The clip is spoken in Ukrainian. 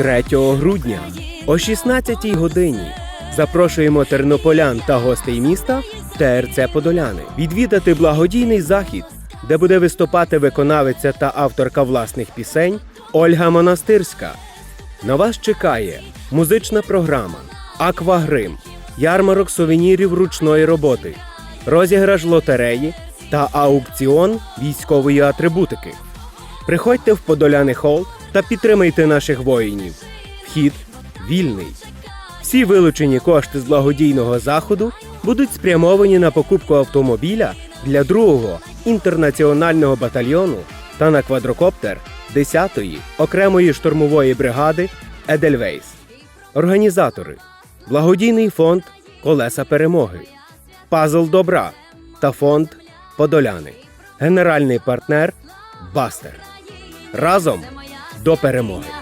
3 грудня о 16 годині запрошуємо тернополян та гостей міста ТРЦ Подоляни відвідати благодійний захід, де буде виступати виконавиця та авторка власних пісень Ольга Монастирська. На вас чекає музична програма, аквагрим, ярмарок сувенірів ручної роботи, розіграш лотереї та аукціон військової атрибутики. Приходьте в Подоляний хол та підтримайте наших воїнів. Вхід вільний. Всі вилучені кошти з благодійного заходу будуть спрямовані на покупку автомобіля для другого інтернаціонального батальйону та на квадрокоптер 10-ї окремої штурмової бригади Едельвейс. Організатори Благодійний фонд Колеса перемоги, Пазл добра та фонд Подоляни. Генеральний партнер Бастер. Разом до перемоги.